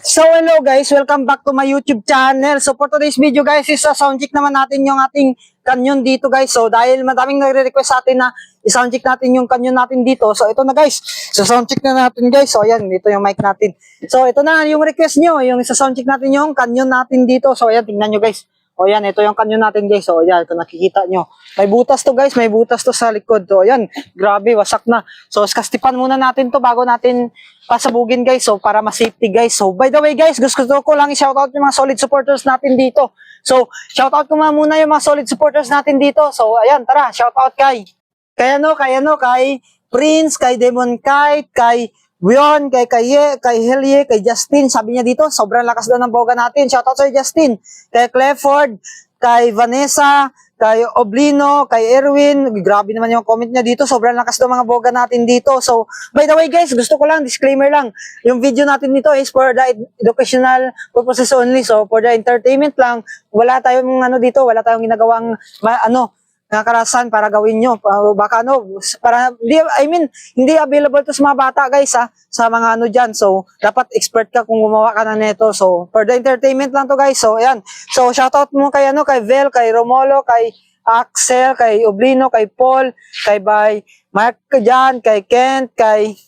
So hello guys, welcome back to my YouTube channel. So for today's video guys, is sa soundcheck naman natin yung ating kanyon dito guys. So dahil madaming nagre-request sa atin na i-soundcheck natin yung kanyon natin dito. So ito na guys, so soundcheck na natin guys. So ayan, dito yung mic natin. So ito na yung request nyo, yung sa soundcheck natin yung kanyon natin dito. So ayan, tingnan nyo guys. O yan, ito yung kanyon natin guys. O yan, kung nakikita nyo. May butas to guys, may butas to sa likod. O yan, grabe, wasak na. So kastipan muna natin to bago natin pasabugin guys. So para ma-safety guys. So by the way guys, gusto ko lang i-shoutout yung mga solid supporters natin dito. So shoutout ko muna yung mga solid supporters natin dito. So ayan, tara, shoutout kay. Kay ano, kay ano, kay Prince, kay Demon Kite, kay Wion, kay Kaye, kay Helye, kay Justin. Sabi niya dito, sobrang lakas daw ng boga natin. Shoutout sa Justin. Kay Clifford, kay Vanessa, kay Oblino, kay Erwin. Grabe naman yung comment niya dito. Sobrang lakas daw mga boga natin dito. So, by the way guys, gusto ko lang, disclaimer lang. Yung video natin dito is for the ed- educational purposes only. So, for the entertainment lang. Wala tayong ano dito, wala tayong ginagawang ma- ano, nakakarasan para gawin nyo. Baka ano, para, I mean, hindi available to sa mga bata guys ha, sa mga ano dyan. So, dapat expert ka kung gumawa ka na neto. So, for the entertainment lang to guys. So, ayan. So, shoutout mo kay ano, kay Vel, kay Romolo, kay Axel, kay Oblino, kay Paul, kay Bay, Mark dyan, kay Kent, kay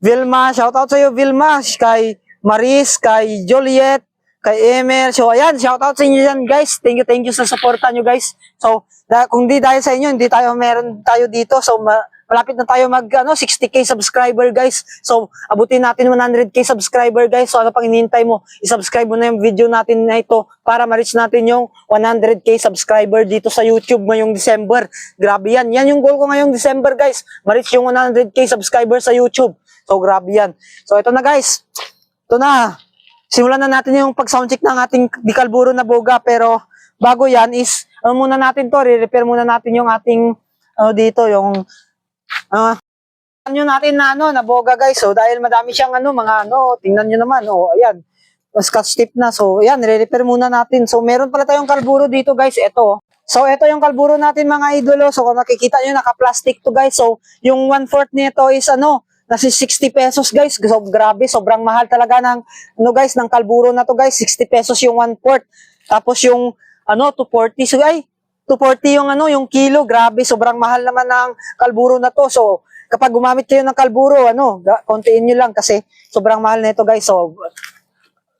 Vilma, shoutout sa iyo Vilma, kay Maris, kay Juliet, kay Emel. So ayan, shoutout sa inyo dyan guys. Thank you, thank you sa suporta nyo guys. So da- kung di dahil sa inyo, hindi tayo meron tayo dito. So ma- malapit na tayo mag ano, 60k subscriber guys. So abutin natin 100k subscriber guys. So ano pang hinihintay mo? I-subscribe mo na yung video natin na ito para ma-reach natin yung 100k subscriber dito sa YouTube ngayong December. Grabe yan. Yan yung goal ko ngayong December guys. Ma-reach yung 100k subscriber sa YouTube. So grabe yan. So ito na guys. Ito na. Simulan na natin yung pag-soundcheck ng ating dikalburo na boga pero bago yan is ano muna natin to, re-repair muna natin yung ating ano dito, yung ah ano natin na ano, na boga guys. So dahil madami siyang ano, mga ano, tingnan nyo naman, oh, ayan. Mas tip na. So ayan, re-repair muna natin. So meron pala tayong kalburo dito guys, ito. So ito yung kalburo natin mga idolo. So kung nakikita nyo, naka-plastic to guys. So yung one-fourth nito is ano, nasi 60 pesos guys. So grabe, sobrang mahal talaga ng ano guys, ng kalburo na to guys. 60 pesos yung one-fourth. Tapos yung ano, 240. So ay, 240 yung ano, yung kilo. Grabe, sobrang mahal naman ng kalburo na to. So kapag gumamit kayo ng kalburo, ano, kontiin nyo lang kasi sobrang mahal nito guys. So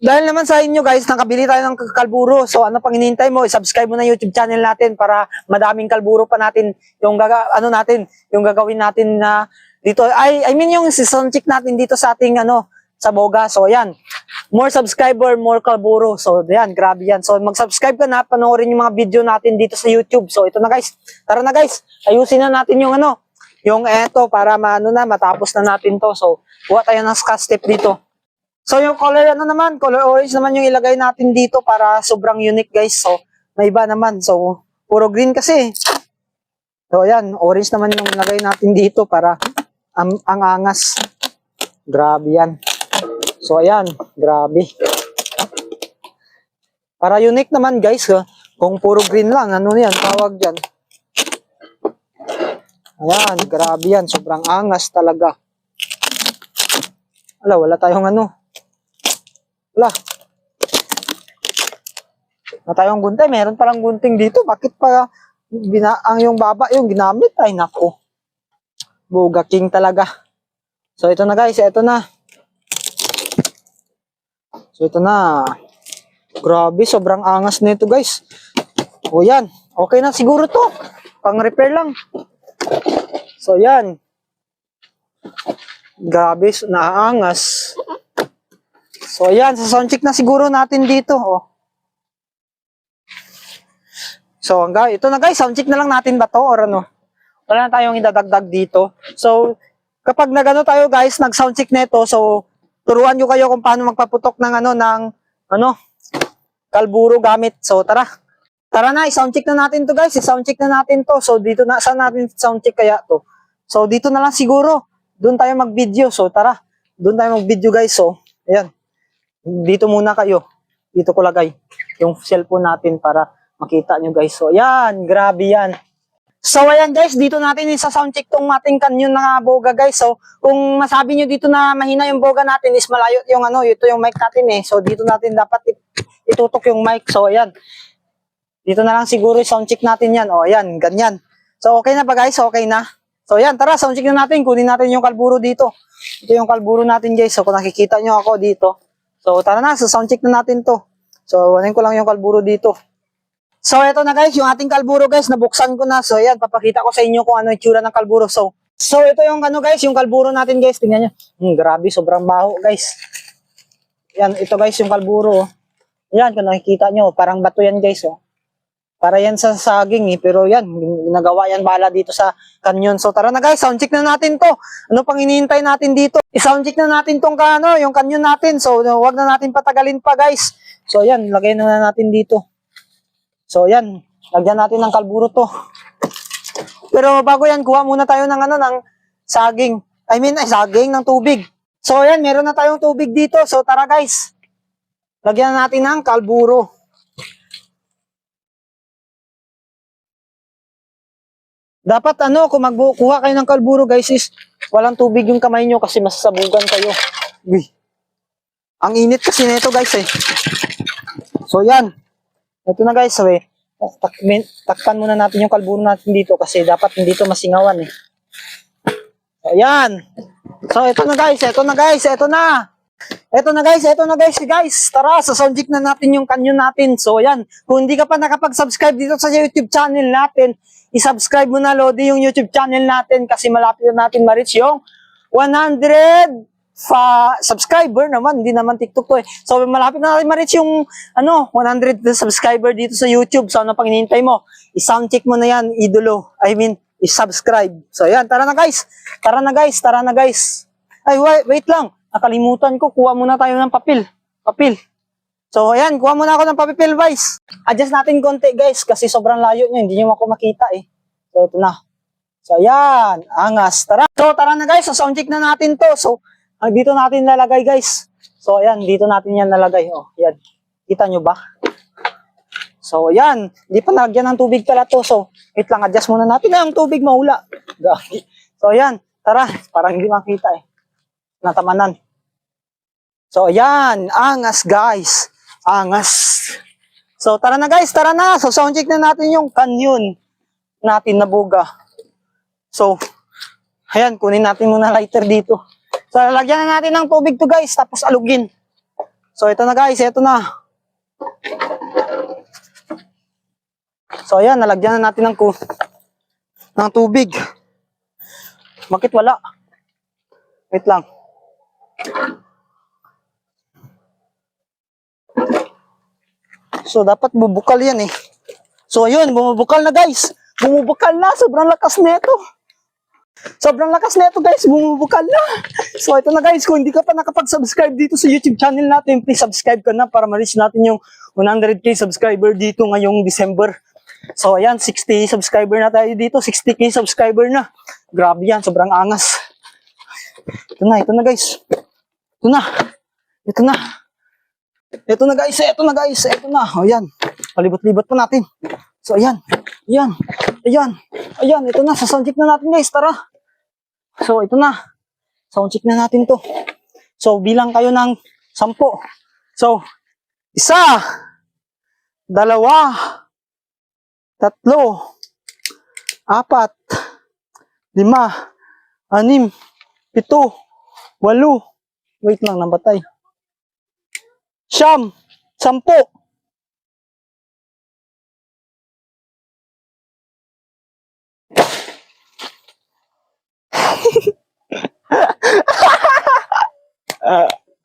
dahil naman sa inyo guys, nakabili tayo ng kalburo. So ano pang hinihintay mo? I-subscribe mo na YouTube channel natin para madaming kalburo pa natin yung gaga ano natin, yung gagawin natin na dito. I I mean yung season check natin dito sa ating ano sa Boga. So yan. More subscriber, more kalburo. So yan, grabe yan. So mag-subscribe ka na, panoorin yung mga video natin dito sa YouTube. So ito na guys. Tara na guys. Ayusin na natin yung ano, yung eto para maano na matapos na natin to. So buha tayo ng tape dito. So yung color ano naman, color orange naman yung ilagay natin dito para sobrang unique guys. So may iba naman. So puro green kasi. So ayan, orange naman yung ilagay natin dito para ang, ang angas. Grabe yan. So ayan, grabe. Para unique naman guys, ha? kung puro green lang, ano yan, tawag dyan. Ayan, grabe yan, sobrang angas talaga. Wala, wala tayong ano, wala. Na tayong guntay, meron palang gunting dito. Bakit pa bina ang yung baba yung ginamit? Ay nako. Buga king talaga. So ito na guys, ito na. So ito na. Grabe, sobrang angas nito guys. O yan, okay na siguro to. Pang repair lang. So yan. Grabe, naangas. So ayan, sa soundcheck na siguro natin dito. Oh. So hanggang ito na guys, soundcheck na lang natin ba to or ano? Wala na tayong idadagdag dito. So kapag nagano tayo guys, nag-soundcheck nito, so turuan nyo kayo kung paano magpaputok ng ano ng ano kalburo gamit. So tara. Tara na, i-soundcheck na natin to guys. I-soundcheck na natin to. So dito na saan natin soundcheck kaya to? So dito na lang siguro. Doon tayo mag-video. So tara. Doon tayo mag-video guys. So ayan dito muna kayo. Dito ko lagay yung cellphone natin para makita nyo guys. So, yan. Grabe yan. So ayan guys, dito natin isa sound check tong ating kanyon na boga guys. So kung masabi nyo dito na mahina yung boga natin is malayo yung ano, ito yung mic natin eh. So dito natin dapat it- itutok yung mic. So ayan. Dito na lang siguro yung sound check natin yan. O ayan, ganyan. So okay na ba guys? Okay na. So ayan, tara sound check na natin. Kunin natin yung kalburo dito. Ito yung kalburo natin guys. So kung nakikita nyo ako dito. So tara na, so sound check na natin to. So anin ko lang yung kalburo dito. So, eto na guys, yung ating kalburo guys, nabuksan ko na. So, ayan, papakita ko sa inyo kung ano yung tsura ng kalburo. So, so ito yung ano guys, yung kalburo natin guys. Tingnan nyo. Hmm, grabe, sobrang baho guys. Yan, ito guys, yung kalburo. oh. Yan, kung nakikita nyo, parang bato yan guys. Oh. Para yan sa saging eh. Pero yan, ginagawa yan bala dito sa kanyon. So, tara na guys, sound check na natin to. Ano pang hinihintay natin dito? I-sound check na natin tong kano, yung kanyon natin. So, wag na natin patagalin pa guys. So, yan, lagay na natin dito. So, yan. Lagyan natin ng kalburo to. Pero bago yan, kuha muna tayo ng ano, ng saging. I mean, ay, saging ng tubig. So, yan. Meron na tayong tubig dito. So, tara guys. Lagyan natin ng kalburo. Dapat ano, kung magkuha kayo ng kalburo guys is walang tubig yung kamay nyo kasi masasabugan kayo. Uy. Ang init kasi nito guys eh. So yan. Ito na guys, eh. Tak min- takpan muna natin yung kalburo natin dito kasi dapat hindi to masingawan eh. So, ayan. So, ito na guys, ito na guys, ito na. Ito na guys, ito na guys, guys. Tara, sa soundcheck na natin yung kanyon natin. So, ayan. Kung hindi ka pa nakapag-subscribe dito sa YouTube channel natin, i-subscribe mo na, Lodi, yung YouTube channel natin kasi malapit na natin ma-reach yung 100 fa subscriber naman, hindi naman TikTok to eh. So malapit na natin ma-reach yung ano, 100 na subscriber dito sa YouTube. So ano pang hinihintay mo? I-sound check mo na yan, idolo. I mean, i-subscribe. So yan, tara na guys. Tara na guys, tara na guys. Ay, wait, wait lang. Nakalimutan ko, kuha muna tayo ng papel. Papel. So ayan, kuha muna ako ng papel guys. Adjust natin konti guys kasi sobrang layo nyo, hindi nyo ako makita eh. So ito na. So ayan, angas. Tara. So tara na guys, so sound check na natin to. So ang dito natin lalagay guys. So ayan, dito natin yan nalagay. Oh, yan. Kita nyo ba? So ayan, di pa nalagyan ng tubig pala to. So wait lang, adjust muna natin na tubig mahula. Gagi. So ayan, tara, parang hindi makita eh. Natamanan. So ayan, angas guys. Angas. So tara na guys, tara na. So sound na natin yung canyon natin na buga. So, ayan, kunin natin muna lighter dito. So, lalagyan na natin ng tubig to guys, tapos alugin. So, ito na guys, ito na. So, ayan, nalagyan na natin ng, ng tubig. Bakit wala? Wait lang. So, dapat bubukal yan eh. So, ayun, bumubukal na guys. Bumubukal na, sobrang lakas nito. Sobrang lakas nito guys, bumubukal na. So ito na guys, kung hindi ka pa nakapag-subscribe dito sa YouTube channel natin, please subscribe ka na para ma-reach natin yung 100k subscriber dito ngayong December. So ayan, 60 subscriber na tayo dito, 60k subscriber na. Grabe yan, sobrang angas. Ito na, ito na guys. Ito na. Ito na. Ito na guys, ito na guys, ito na. O yan, palibot-libot pa natin. So ayan, ayan, ayan, ayan, ito na, sasoundcheck na natin guys, tara. So ito na, soundcheck na natin to. So bilang kayo ng sampo. So, isa, dalawa, tatlo, apat, lima, anim, pito, walo, wait lang, nabatay. Siyam, sampo,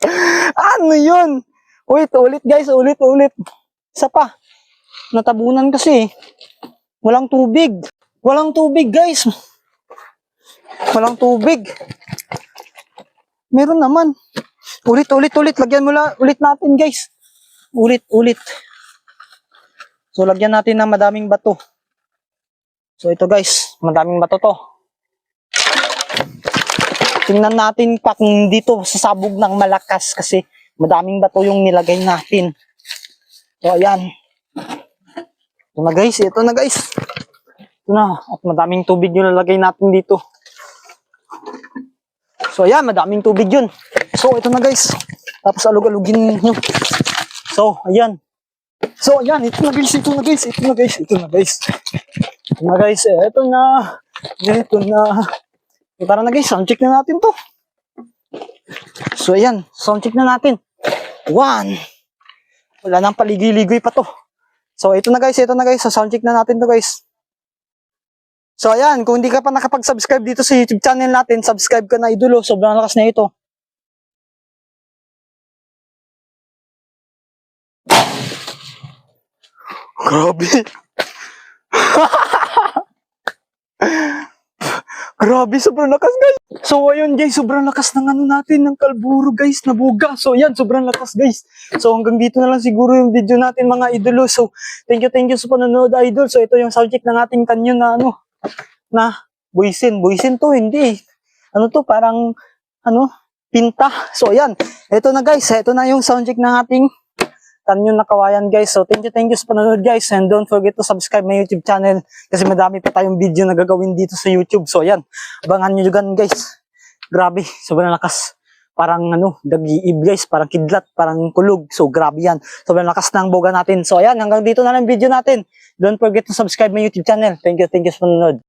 Ano yun? Wait, ulit guys, ulit, ulit. Isa pa. Natabunan kasi. Walang tubig. Walang tubig guys. Walang tubig. Meron naman. Ulit, ulit, ulit. Lagyan mo la, ulit natin guys. Ulit, ulit. So, lagyan natin ng madaming bato. So, ito guys. Madaming bato to. Tingnan natin pa kung dito sasabog ng malakas kasi madaming bato yung nilagay natin. So, ayan. Ito na guys, ito na guys. Ito na. At madaming tubig yung lalagay natin dito. So, ayan. Madaming tubig yun. So, ito na guys. Tapos alug-alugin nyo. So, ayan. So, ayan. Ito na guys. Ito na guys. Ito na guys. Ito na guys. Ito na guys. Ito na. Ito na. Tara na guys. Soundcheck na natin to. So, ayan. Soundcheck na natin. One. Wala nang paligiligoy pa to. So, ito na guys. Ito na guys. So, soundcheck na natin to guys. So, ayan. Kung hindi ka pa nakapag-subscribe dito sa YouTube channel natin, subscribe ka na idolo. Sobrang lakas na ito. Grabe. Grabe, sobrang lakas guys. So ayun guys, sobrang lakas ng ano natin, ng kalburo guys, nabuga. So yan, sobrang lakas guys. So hanggang dito na lang siguro yung video natin mga idolo. So thank you, thank you sa panonood idol. So ito yung subject ng ating kanyon na ano, na buisin. Buisin to, hindi. Ano to, parang, ano, pinta. So yan, ito na guys, ito na yung soundcheck ng ating kanyon na kawayan guys. So thank you, thank you sa panonood guys. And don't forget to subscribe my YouTube channel kasi madami pa tayong video na gagawin dito sa YouTube. So yan, abangan nyo dyan guys. Grabe, sobrang lakas. Parang ano, dagiib guys, parang kidlat, parang kulog. So grabe yan. Sobrang lakas ng boga natin. So ayan, hanggang dito na lang video natin. Don't forget to subscribe my YouTube channel. Thank you, thank you sa panonood.